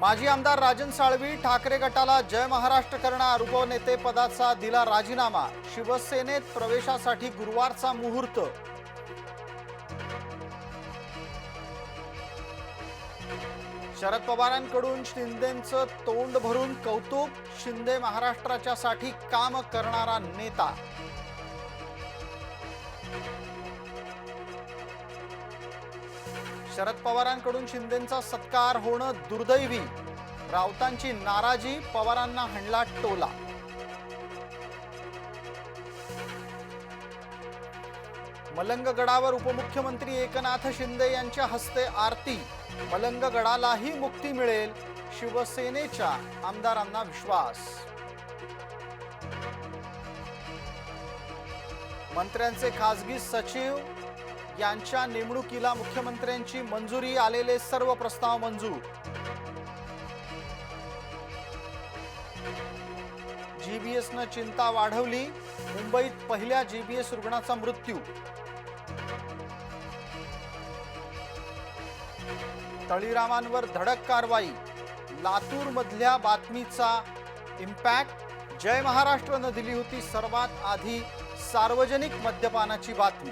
माजी आमदार राजन साळवी ठाकरे गटाला जय महाराष्ट्र करणार उपनेते पदाचा दिला राजीनामा. शिवसेनेत प्रवेशासाठी गुरुवारचा मुहूर्त. शरद पवारांकडून शिंदेचं तोंड भरून कौतुक शिंदे महाराष्ट्राच्या साठी काम करणारा नेता. शरद पवारांकडून शिंदेचा सत्कार होणं दुर्दैवी. राऊतांची नाराजी पवारांना हणला टोला. मलंगगडावर उपमुख्यमंत्री एकनाथ शिंदे यांच्या हस्ते आरती. मलंगगडालाही मुक्ती मिळेल शिवसेनेच्या आमदारांना विश्वास. मंत्र्यांचे खासगी सचिव यांच्या नेमणुकीला मुख्यमंत्र्यांची मंजुरी आलेले सर्व प्रस्ताव मंजूर. जीबीएसनं चिंता वाढवली मुंबईत पहिल्या जीबीएस रुग्णाचा मृत्यू. तळीरामांवर धडक कारवाई. लातूरमधल्या बातमीचा इम्पॅक्ट जय महाराष्ट्रनं दिली होती सर्वात आधी सार्वजनिक मद्यपानाची बातमी.